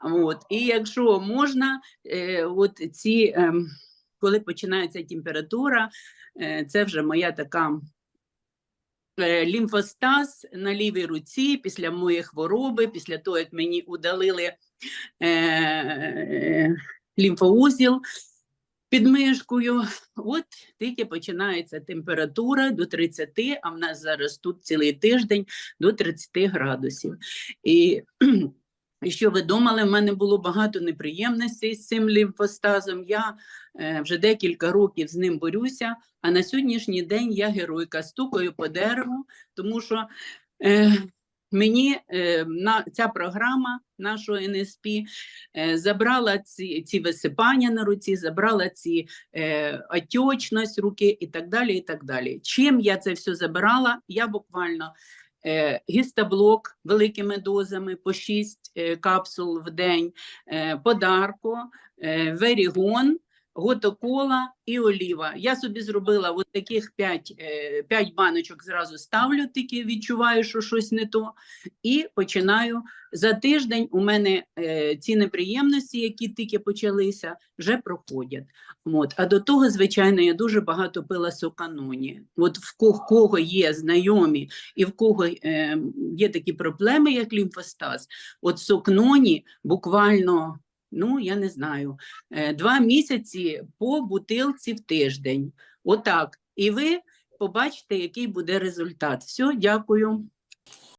От. І якщо можна, е, от ці, ем, коли починається температура, е, це вже моя така е, лімфостаз на лівій руці після моєї хвороби, після того, як мені удалили е, лімфоузіл під мишкою. От тільки починається температура до 30, а в нас зараз тут цілий тиждень до 30 градусів. І і що ви думали, в мене було багато неприємностей з цим лімфостазом. Я е, вже декілька років з ним борюся, а на сьогоднішній день я геройка стукаю по дереву, тому що е, мені е, на, ця програма нашого НСП е, забрала ці, ці висипання на руці, забрала ці е, отечність руки і так далі. і так далі. Чим я це все забирала? Я буквально е, гістаблок великими дозами по 6 е, капсул в день, е, подарко, верігон, готокола і оліва. Я собі зробила от таких 5, е, 5 баночок, зразу ставлю, тільки відчуваю, що щось не то, і починаю. За тиждень у мене е, ці неприємності, які тільки почалися, вже проходять. От. А до того, звичайно, я дуже багато пила соканоні. От в кого є знайомі і в кого е, є такі проблеми, як лімфостаз, от сокноні буквально, ну я не знаю, е, два місяці по бутилці в тиждень. Отак. І ви побачите, який буде результат. Все, дякую.